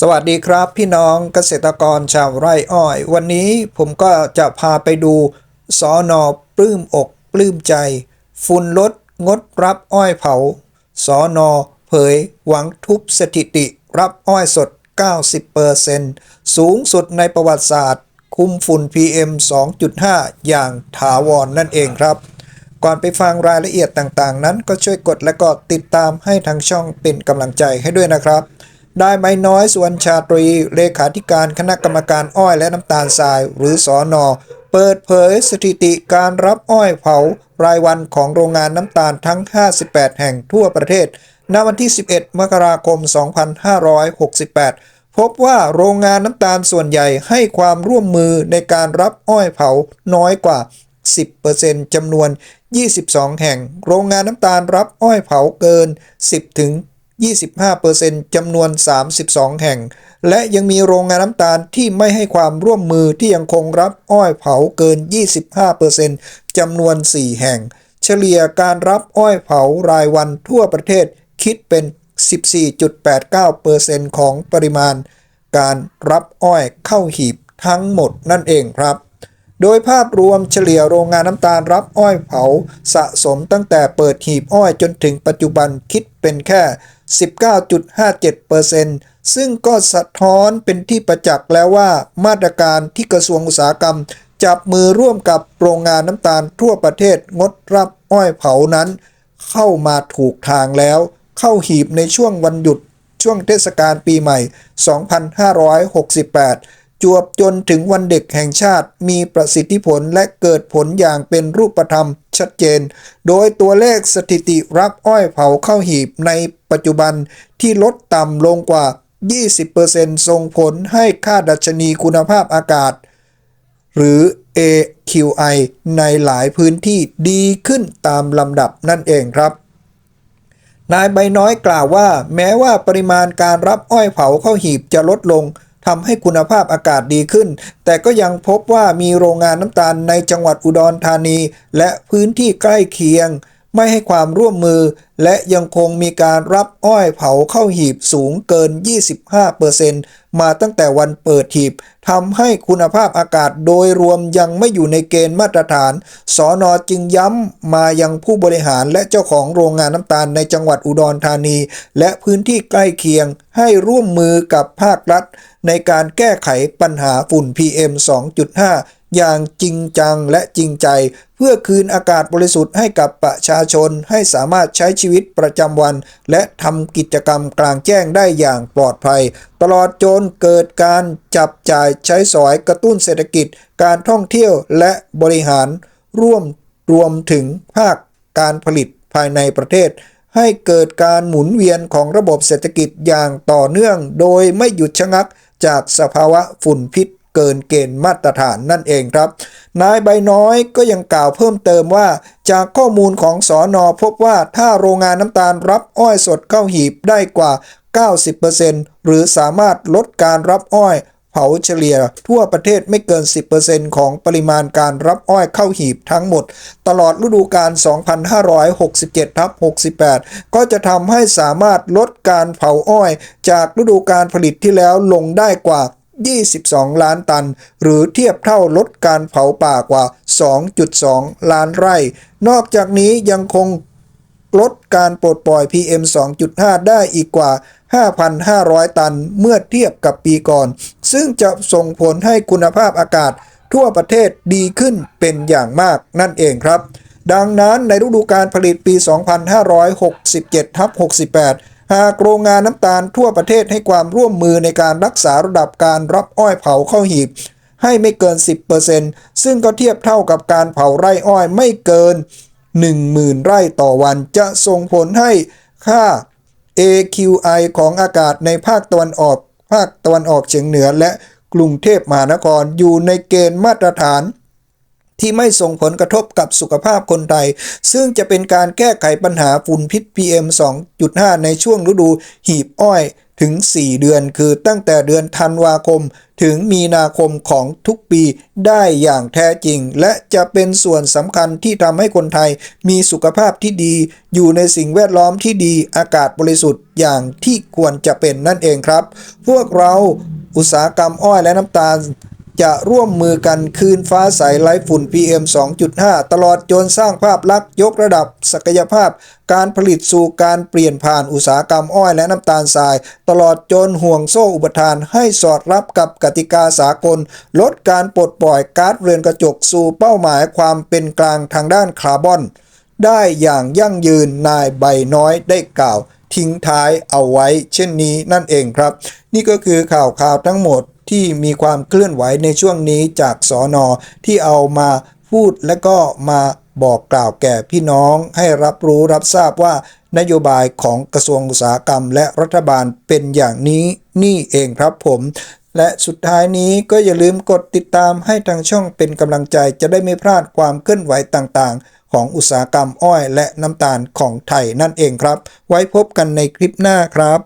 สวัสดีครับพี่น้องเกษตรกรชาวไร่อ้อย วันนี้ผมก็จะพาไปดูสอนอปลื้มอกปลื้มใจ ฝุ่นลดงดรับอ้อยเผาสอนอเผยหวังทุบสถิติรับอ้อยสด 90%สูงสุดในประวัติศาสตร์ คุมฝุ่น PM 2.5 อย่างถาวรนนั่นเองครับ ก่อนไปฟังรายละเอียดต่างๆ นั้นก็ช่วยกดและก็ติดตามให้ทางช่องเป็นกำลังใจให้ด้วยนะครับ ได้ไม้น้อยสุวรรณชาตรี เลขาธิการคณะกรรมการอ้อยและน้ำตาลทราย หรือสอนอเปิดเผยสถิติการรับอ้อยเผารายวันของโรงงานน้ำตาลทั้ง 58 แห่งทั่วประเทศ ณ วันที่ 11 มกราคม 2568 พบว่าโรงงานน้ำตาลส่วนใหญ่ให้ความร่วมมือในการรับอ้อยเผาน้อยกว่า 10%จำนวน 22 แห่ง โรงงานน้ำตาลรับอ้อยเผาเกิน 10 ถึง 25%จำนวน 32 แห่ง และยังมีโรงงานน้ำตาลที่ไม่ให้ความร่วมมือที่ยังคงรับอ้อยเผาเกิน 25%จำนวน 4 แห่ง เฉลี่ยการรับอ้อยเผารายวันทั่วประเทศคิดเป็น 14.89%ของปริมาณ การรับอ้อยเข้าหีบทั้งหมดนั่นเองครับโดยภาพรวมเฉลี่ยโรงงานน้ำตาลรับอ้อยเผา สะสมตั้งแต่เปิดหีบอ้อยจนถึงปัจจุบันคิดเป็นแค่ 19.57%ซึ่งก็สะท้อนเป็นที่ประจักษ์แล้วว่ามาตรการที่กระทรวงอุตสาหกรรม จับมือร่วมกับโรงงานน้ำตาลทั่วประเทศงดรับอ้อยเผานั้น เข้ามาถูกทางแล้ว เข้าหีบในช่วงวันหยุดช่วงเทศกาลปีใหม่ 2568 จวบจนถึงวันเด็กแห่งชาติมีประสิทธิผลและเกิดผลอย่างเป็นรูปธรรมชัดเจน โดยตัวเลขสถิติรับอ้อยเผาเข้าหีบใน ปัจจุบันที่ลดต่ำลงกว่า 20%ส่งผลให้ค่าดัชนีคุณภาพอากาศ หรือ AQI ในหลายพื้นที่ดีขึ้นตามลำดับนั่นเองครับ นายใบน้อยกล่าวว่า แม้ว่าปริมาณการรับอ้อยเผาเข้าหีบจะลดลงทำให้คุณภาพอากาศดีขึ้น แต่ก็ยังพบว่ามีโรงงานน้ำตาลในจังหวัดอุดรธานี และพื้นที่ใกล้เคียง ไม่ให้ความร่วมมือ และยังคงมีการรับอ้อยเผาเข้าหีบสูงเกิน 25%มาตั้งแต่วันเปิดหีบทำให้คุณภาพอากาศโดยรวมยังไม่อยู่ในเกณฑ์มาตรฐาน สอนอจึงย้ำมายังผู้บริหารและเจ้าของโรงงานน้ำตาลในจังหวัดอุดรธานี และพื้นที่ใกล้เคียงให้ร่วมมือกับภาครัฐ ในการแก้ไขปัญหาฝุ่น PM 2.5 อย่างจริงจังและจริงใจ เพื่อคืนอากาศบริสุทธิ์ให้กับประชาชนให้สามารถใช้ชีวิตประจำวัน และทำกิจกรรมกลางแจ้งได้อย่างปลอดภัย ตลอดจนเกิดการจับจ่ายใช้สอยกระตุ้นเศรษฐกิจ การท่องเที่ยวและบริหาร ร่วมรวมถึงภาคการผลิตภายในประเทศให้เกิดการหมุนเวียนของระบบเศรษฐกิจอย่างต่อเนื่อง โดยไม่หยุดชะงักจากสภาวะฝุ่นพิษ เกินเกณฑ์มาตรฐานนั่นเองครับ นายใบน้อยก็ยังกล่าวเพิ่มเติมว่า จากข้อมูลของสอนอพบว่าถ้าโรงงานน้ำตาลรับอ้อยสดเข้าหีบได้กว่า 90%หรือสามารถลดการรับอ้อยเผาเฉลี่ยทั่วประเทศไม่เกิน 10%ของปริมาณการรับอ้อยเข้าหีบทั้งหมด ตลอดฤดูกาล 2567ทับ68 ก็จะทำให้สามารถลดการเผาอ้อย จากฤดูกาลผลิตที่แล้วลงได้กว่า 22 ล้านตัน หรือเทียบเท่าลดการเผาป่ากว่า 2.2 ล้านไร่ นอกจากนี้ยังคงลดการปลดปล่อย PM 2.5 ได้อีกกว่า 5,500 ตันเมื่อเทียบกับปีก่อน ซึ่งจะส่งผลให้คุณภาพอากาศทั่วประเทศดีขึ้นเป็นอย่างมากนั่นเองครับ ดังนั้นในฤดูการผลิตปี 2567ทับ68 หากโรงงานน้ำตาลทั่วประเทศให้ความร่วมมือในการรักษาระดับการรับอ้อยเผาเข้าหีบ ให้ไม่เกิน 10%ซึ่งก็เทียบเท่ากับการเผาไร่อ้อยไม่เกิน 10,000 ไร่ต่อวันจะส่งผลให้ค่า AQI ของอากาศในภาคตะวันออกภาคตะวันออกเฉียงเหนือและกรุงเทพมหานครอยู่ในเกณฑ์มาตรฐาน ที่ไม่ส่งผลกระทบกับสุขภาพคนไทย ซึ่งจะเป็นการแก้ไขปัญหาฝุ่นพิษ PM 2.5 ในช่วงฤดูหีบอ้อยถึง 4 เดือนคือตั้งแต่เดือนธันวาคม ถึงมีนาคมของทุกปีได้อย่างแท้จริง และจะเป็นส่วนสำคัญที่ทำให้คนไทยมีสุขภาพที่ดี อยู่ในสิ่งแวดล้อมที่ดีอากาศบริสุทธิ์อย่างที่ควรจะเป็นนั่นเองครับ พวกเราอุตสาหกรรมอ้อยและน้ำตาล จะร่วมมือกันคืนฟ้าใสไร้ฝุ่น PM 2.5 ตลอดจนสร้างภาพลักษณ์ยกระดับศักยภาพ การผลิตสู่การเปลี่ยนผ่านอุตสาหกรรมอ้อยและน้ำตาลทราย ตลอดจนห่วงโซ่อุปทานให้สอดรับกับกติกาสากล ลดการปลดปล่อยก๊าซเรือนกระจกสู่เป้าหมายความเป็นกลางทางด้านคาร์บอน ได้อย่างยั่งยืนนายใบน้อยได้กล่าว ทิ้งท้ายเอาไว้ เช่นนี้นั่นเองครับ นี่ก็คือข่าวข่าวทั้งหมด ที่มีความเคลื่อนไหวในช่วงนี้จากสอนอที่เอามาพูดและก็มาบอกกล่าวแก่พี่น้องให้รับรู้รับทราบว่านโยบายของกระทรวงอุตสาหกรรม และรัฐบาลเป็นอย่างนี้นี่เองครับผม และสุดท้ายนี้ก็อย่าลืมกดติดตามให้ทางช่องเป็นกำลังใจจะได้ไม่พลาดความเคลื่อนไหวต่างๆ ของอุตสาหกรรมอ้อยและน้ำตาลของไทยนั่นเองครับ ไว้พบกันในคลิปหน้าครับ